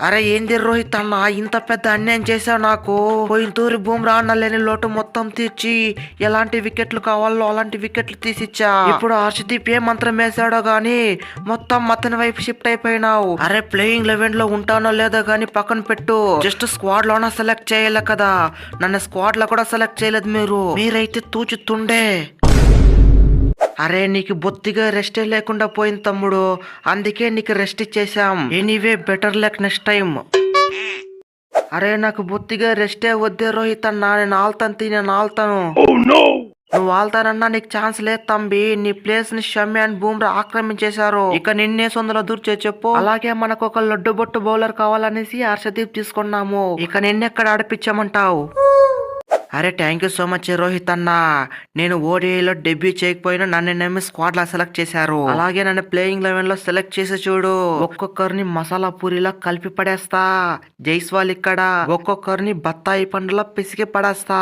అరే ఏంది రోహిత్ అన్న? ఇంత పెద్ద అన్యాయం చేశావు నాకు. పోయిన తూరి బూమ్రా అన్న లేని లోటు మొత్తం తీర్చి ఎలాంటి వికెట్లు కావాలో అలాంటి వికెట్లు తీసిచ్చా. ఇప్పుడు హర్షదీప్ ఏ మంత్రం వేసాడో గాని మొత్తం అతని వైపు షిఫ్ట్ అయిపోయినావు. అరే ప్లేయింగ్ లెవెన్లో ఉంటానో లేదో గాని పక్కన పెట్టు. జస్ట్ స్క్వాడ్ లోన సెలెక్ట్ చేయలే కదా. నన్ను స్క్వాడ్లో కూడా సెలెక్ట్ చేయలేదు మీరు. మీరైతే తూచుతుండే అరే నీకు బొత్తిగా రెస్టే లేకుండా పోయింది తమ్ముడు. అందుకే నీకు రెస్ట్ ఇచ్చేసాం anyway better luck next time అరే నాకు బొత్తిగా రెస్టే వద్దే రోహిత్ అన్న. నేను ఆల్తాను తీ నేను ఆల్తాను. నువ్వు ఆల్తానన్నా నీకు ఛాన్స్ లేదు తంబి నీ ప్లేస్ని షమ్మి అండ్ బూమ్రా ఆక్రమించేశారు. ఇక నిన్నే సొందలో దూర్చే చెప్పు. అలాగే మనకు ఒక లడ్డు బొట్టు బౌలర్ కావాలనేసి హర్షదీప్ తీసుకున్నాము. ఇక నిన్నెక్కడ ఆడిపించమంటావు? అరే thank you so much Rohit అన్న. నేను ఓడిఐలో డెబ్యూ చేయకపోయినా నన్ను నమ్మి స్క్వాడ్ లా సెలెక్ట్ చేశారు. అలాగే నన్ను ప్లేయింగ్ లెవెన్లో సెలెక్ట్ చేసి చూడు. ఒక్కొక్కరిని మసాలా పూరిలా కలిపి పడేస్తా. జైస్వాల్ ఇక్కడ. ఒక్కొక్కరిని బత్తాయి పండులా పిసికి పడేస్తా.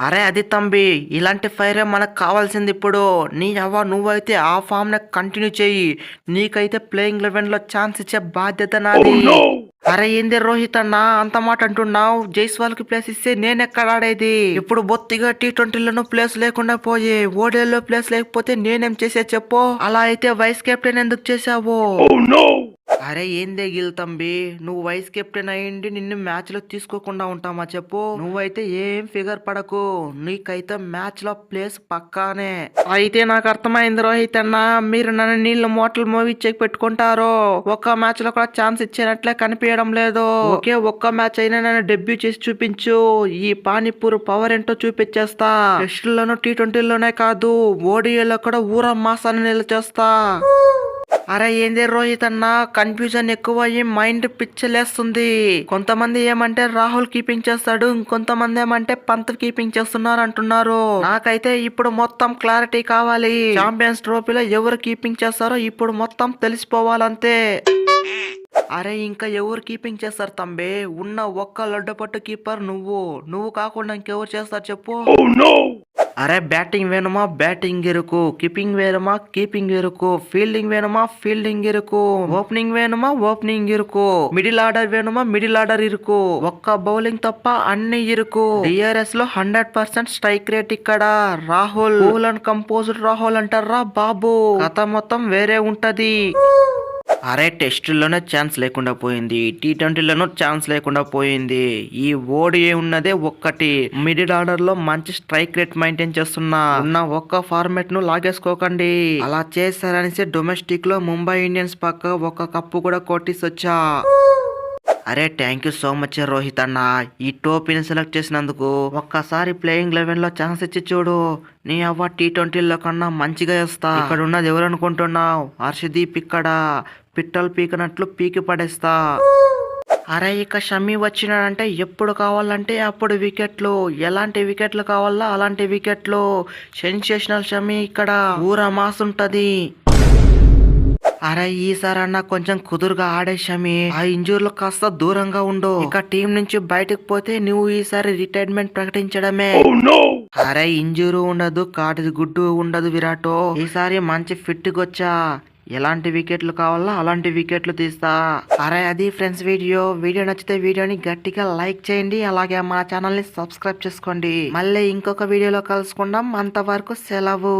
అరే అది తంబి ఇలాంటి ఫైరే మనకు కావాల్సింది ఇప్పుడు. నీ అవ్వ నువ్వైతే ఆ ఫామ్ని కంటిన్యూ చెయ్యి నీకైతే ప్లేయింగ్ లెవెన్లో ఛాన్స్ ఇచ్చే బాధ్యత నాది. Oh, అరే ఏంది రోహిత్ అన్న అంత మాట అంటున్నావు? జైస్వాల్కి ప్లేస్ ఇస్తే నేను ఎక్కడ ఆడేది? ఇప్పుడు బొత్తిగా టీ ట్వంటీలను ప్లేస్ లేకుండా పోయి ఓడేలో ప్లేస్ లేకపోతే నేనేం చేసే చెప్పు? అలా అయితే వైస్ కెప్టెన్ ఎందుకు చేసావు oh, అరే ఏందే గిల్ తంబి? నువ్వు వైస్ కెప్టెన్ అయ్యిండి నిన్ను మ్యాచ్లో తీసుకోకుండా ఉంటామా చెప్పు? నువ్వైతే ఏం ఫిగర్ పడకు. నీకైతే మ్యాచ్లో ప్లేస్ పక్కానే. అయితే నాకు అర్థమైంది రోహిత్ అన్న. మీరు నన్ను నీళ్ళ మోటలు మూవీ చెక్ పెట్టుకుంటారు. ఒక్క మ్యాచ్లో కూడా ఛాన్స్ ఇచ్చినట్లే కనిపించడం లేదు. ఓకే ఒక్క మ్యాచ్ అయినా నన్ను డెబ్యూ చేసి చూపించు. ఈ పానీపూర్ పవర్ ఏంటో చూపించేస్తా. టెస్టుల్లోనూ టీ ట్వంటీలోనే కాదు ఓడిఏలో కూడా ఊర మాసాన్ని నిలచేస్తా. అరే ఏంది రోహిత్ అన్న కన్ఫ్యూజన్ ఎక్కువ అయ్యి మైండ్ పిచ్చలేస్తుంది. కొంతమంది ఏమంటే రాహుల్ కీపింగ్ చేస్తాడు ఇంకొంతమంది ఏమంటే పంత్ కీపింగ్ చేస్తున్నారు అంటున్నారు నాకైతే ఇప్పుడు మొత్తం క్లారిటీ కావాలి. ఛాంపియన్స్ ట్రోఫీలో ఎవరు కీపింగ్ చేస్తారో ఇప్పుడు మొత్తం తెలిసిపోవాలంతే. అరే ఇంకా ఎవరు కీపింగ్ చేస్తారు తంబే? ఉన్న ఒక్క లడ్డపట్టు కీపర్ నువ్వు. నువ్వు కాకుండా ఇంకెవరు చేస్తారు చెప్పు. Oh, అరే బ్యాటింగ్ వేణుమా బ్యాటింగ్ ఇరుకు కీపింగ్ వేణుమా కీపింగ్ ఇరుకు ఫీల్డింగ్ వేణుమా ఫీల్డింగ్ ఇరుకు ఓపెనింగ్ వేణుమా ఓపెనింగ్ ఇరుకు మిడిల్ ఆర్డర్ వేణుమా మిడిల్ ఆర్డర్ ఇరుకు. ఒక్క బౌలింగ్ తప్ప అన్ని ఇరుకు. డిఆర్ఎస్లో హండ్రెడ్ పర్సెంట్ స్ట్రైక్ రేట్ ఇక్కడ. Rahul. Cool and composer Rahul అంటారా బాబు? కథ మొత్తం వేరే ఉంటది. అరే టెస్టుల్లోనే ఛాన్స్ లేకుండా పోయింది టీ ట్వంటీలోనూ ఛాన్స్ లేకుండా పోయింది. ఈ ఓడిఏ ఉన్నదే ఒక్కటి. మిడిల్ ఆర్డర్లో మంచి స్ట్రైక్ రేట్ మెయింటైన్ చేస్తున్నా ఉన్న ఒక్క ఫార్మాట్ను లాగేసుకోకండి. అలా చేశారనేసి డొమెస్టిక్లో ముంబై ఇండియన్స్ పక్క ఒక కప్పు కూడా కొట్టేసి వచ్చా అరే thank you so much Rohit అన్న. ఈ టోపీని సెలెక్ట్ చేసినందుకు ఒక్కసారి ప్లేయింగ్ లెవెన్లో ఛాన్స్ ఇచ్చి చూడు. నీ అవ్వ టీ ట్వంటీలో కన్నా మంచిగా వేస్తా. ఇక్కడ ఉన్నది ఎవరు అనుకుంటున్నావు హర్షదీప్ ఇక్కడ. పిట్టలు పీకినట్లు పీకి పడేస్తా. అరే ఇక షమి వచ్చినాడంటే ఎప్పుడు కావాలంటే అప్పుడు వికెట్లు. ఎలాంటి వికెట్లు కావాలా అలాంటి వికెట్లు. సెన్సేషనల్ షమి ఇక్కడ ఊర మాస్ ఉంటది అరే ఈసారి అన్న కొంచెం కుదురుగా ఆడే షమి ఆ ఇంజూర్లు కాస్త దూరంగా ఉండు. ఇక టీం నుంచి బయటకు పోతే నువ్వు ఈసారి రిటైర్మెంట్ ప్రకటించడమే. అరే ఇంజూరు ఉండదు కాటిది గుడ్డు ఉండదు విరాటో. ఈసారి మంచి ఫిట్ వచ్చా. ఎలాంటి వికెట్లు కావాలో? అలాంటి వికెట్లు తీస్తా. అరే అది ఫ్రెండ్స్ వీడియో. వీడియో నచ్చితే వీడియోని గట్టిగా లైక్ చేయండి. అలాగే మా ఛానల్ని సబ్స్క్రైబ్ చేసుకోండి. మళ్ళీ ఇంకొక వీడియోలో కలుసుకుందాం. అంతవరకు సెలవు.